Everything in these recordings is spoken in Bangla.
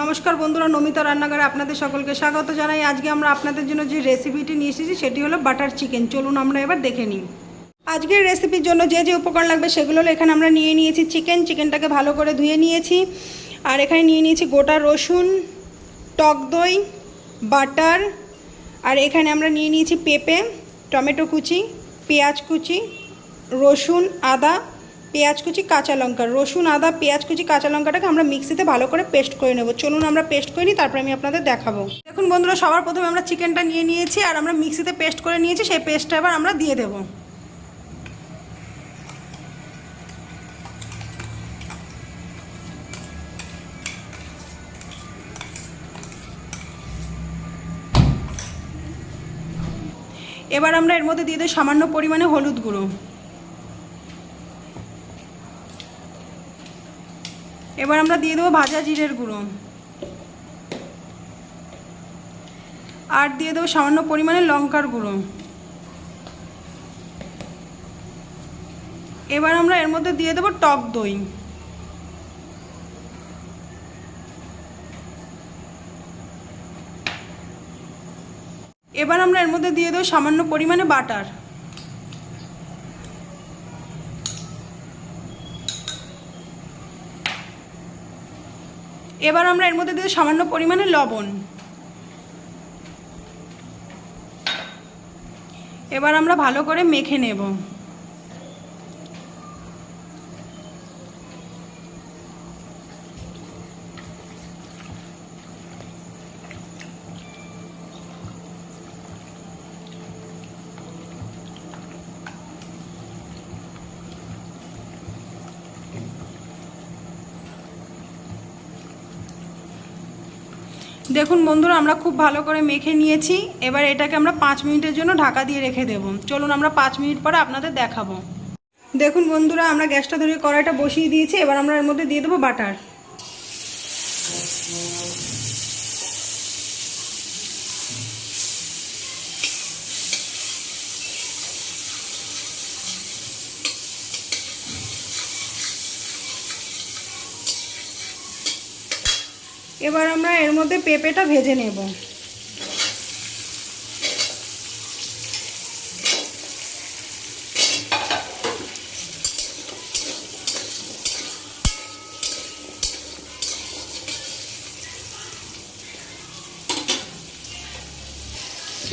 নমস্কার বন্ধুরা, নমিতা রান্নাঘরে আপনাদের সকলকে স্বাগত জানাই। আজকে আমরা আপনাদের জন্য যে রেসিপিটি নিয়ে এসেছি, সেটি হলো বাটার চিকেন চলুন আমরা এবার দেখে নিই। আজকের রেসিপির জন্য যে যে উপকরণ লাগবে, সেগুলো হলো এখানে আমরা নিয়ে নিয়েছি চিকেন চিকেনটাকে ভালো করে ধুয়ে নিয়েছি। আর এখানে নিয়ে নিয়েছি গোটা রসুন, টক দই বাটার আর এখানে আমরা নিয়ে নিয়েছি পেঁপে, টমেটো কুচি, পেঁয়াজ কুচি, রসুন, আদা। পেঁয়াজ কুচি, কাঁচা লঙ্কা, রসুন, আদা, পেঁয়াজ কুচি, কাঁচা লঙ্কাটাকে আমরা মিক্সিতে ভালো করে পেস্ট করে নেব। চলুন আমরা পেস্ট করে নিই, তারপরে আমি আপনাদের দেখাবো। দেখুন বন্ধুরা, সবার প্রথমে আমরা চিকেনটা নিয়ে নিয়েছি আর আমরা মিক্সিতে পেস্ট করে নিয়েছি, সেই পেস্টটা এবার আমরা দিয়ে দেবো। এবার আমরা এর মধ্যে দিয়ে দেবো সামান্য পরিমাণে হলুদ গুঁড়ো। এবার আমরা দিয়ে দেবো ভাজা জিরের গুঁড়ো। আর দিয়ে দেবো সামান্য পরিমাণে লঙ্কার গুঁড়ো। এবার আমরা এর মধ্যে দিয়ে দেবো টক দই। এবার আমরা এর মধ্যে দিয়ে দেবো সামান্য পরিমাণে বাটার। এবার আমরা এর মধ্যে দিয়ে সামান্য পরিমাণে লবণ। এবার আমরা ভালো করে মেখে নেব। দেখুন বন্ধুরা, আমরা খুব ভালো করে মেখে নিয়েছি। এবার এটাকে আমরা পাঁচ মিনিটের জন্য ঢাকা দিয়ে রেখে দেব। চলুন আমরা পাঁচ মিনিট পরে আপনাদের দেখাবো। দেখুন বন্ধুরা, আমরা গ্যাসটা ধরে কড়াইটা বসিয়ে দিয়েছি। এবার আমরা এর মধ্যে দিয়ে দেবো বাটার। এবার আমরা এর মধ্যে পেঁপেটা ভেজে নেব।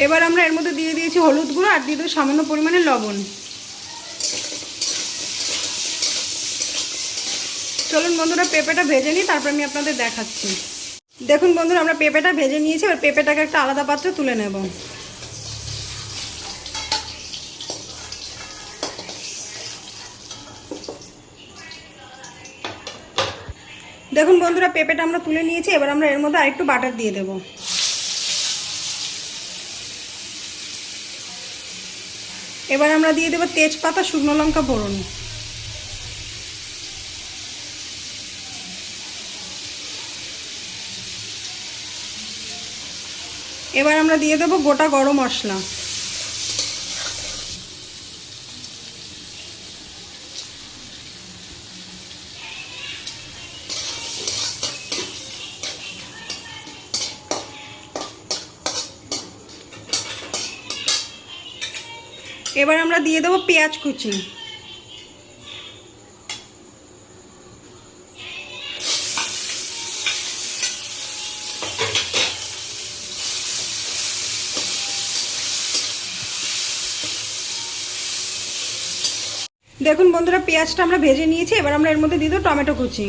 এবার আমরা এর মধ্যে দিয়ে দিয়েছি হলুদ গুঁড়ো আর দিয়ে দেবো সামান্য পরিমাণে লবণ। চলুন বন্ধুরা, পেঁপেটা ভেজে নিই, তারপর আমি আপনাদের দেখাচ্ছি। দেখুন বন্ধুরা, আমরা পেঁপেটা ভেজে নিয়েছি, এবার পেঁপেটাকে একটা আলাদা পাত্রে তুলে নেব। দেখুন বন্ধুরা, পেঁপেটা আমরা তুলে নিয়েছি, এবার আমরা এর মধ্যে আরেকটু বাটার দিয়ে দেব। এবার আমরা দিয়ে দেবো তেজপাতা, শুকনো লঙ্কা, ফোড়ন। এবার আমরা দিয়ে দেবো গোটা গরম মশলা। এবার আমরা দিয়ে দেবো পেঁয়াজ কুচি। দেখুন বন্ধুরা, পেঁয়াজটা আমরা ভেজে নিয়েছি, এবার আমরা এর মধ্যে দিয়ে দেবো টমেটো কুচি।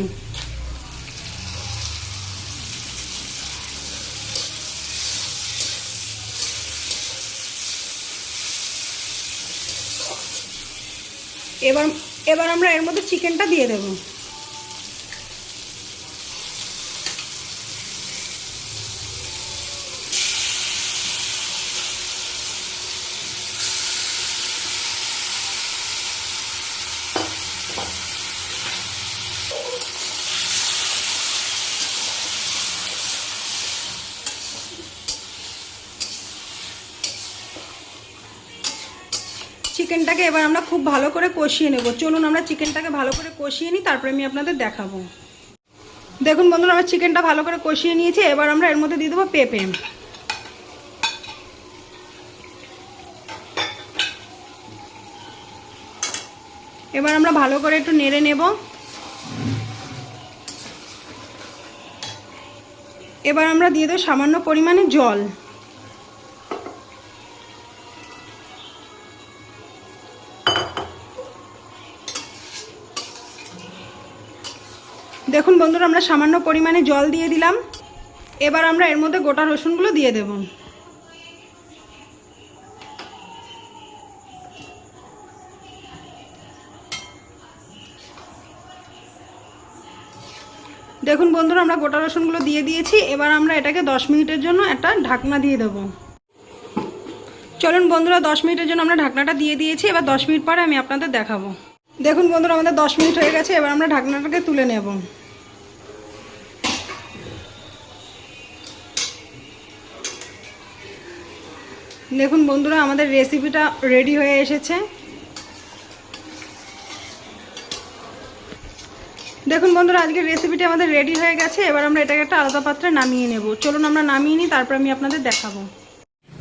এবার এবার আমরা এর মধ্যে চিকেনটা দিয়ে দেবো। চিকেনটাকে এবার আমরা খুব ভালো করে কষিয়ে নেব। চলুন আমরা চিকেনটাকে ভালো করে কষিয়ে নিই, তারপরে আমি আপনাদের দেখাবো। দেখুন বন্ধুরা আমার চিকেনটা ভালো করে কষিয়ে নিয়েছি, এবার আমরা এর মধ্যে দিয়ে দেবো পেঁপে। এবার আমরা ভালো করে একটু নেড়ে নেব। এবার আমরা দিয়ে দেবো সামান্য পরিমাণে জল। দেখুন বন্ধুরা, আমরা সামান্য পরিমাণে জল দিয়ে দিলাম। এবার আমরা এর মধ্যে গোটা রসুনগুলো দিয়ে দেব। দেখুন বন্ধুরা, আমরা গোটা রসুনগুলো দিয়ে দিয়েছি। এবার আমরা এটাকে দশ মিনিটের জন্য একটা ঢাকনা দিয়ে দেবো। চলুন বন্ধুরা, দশ মিনিটের জন্য আমরা ঢাকনাটা দিয়ে দিয়েছি। এবার দশ মিনিট পরে আমি আপনাদের দেখাবো। দেখুন বন্ধুরা, আমাদের দশ মিনিট হয়ে গেছে, এবার আমরা ঢাকনাটাকে তুলে নেব। দেখুন বন্ধুরা, আমাদের রেসিপিটা রেডি হয়ে এসেছে। দেখুন বন্ধুরা, আজকের রেসিপিটা আমাদের রেডি হয়ে গেছে, এবার আমরা এটাকে একটা আলাদা পাত্রে নামিয়ে নেব। চলুন আমরা নামিয়ে নিই, তারপর আমি আপনাদের দেখাবো।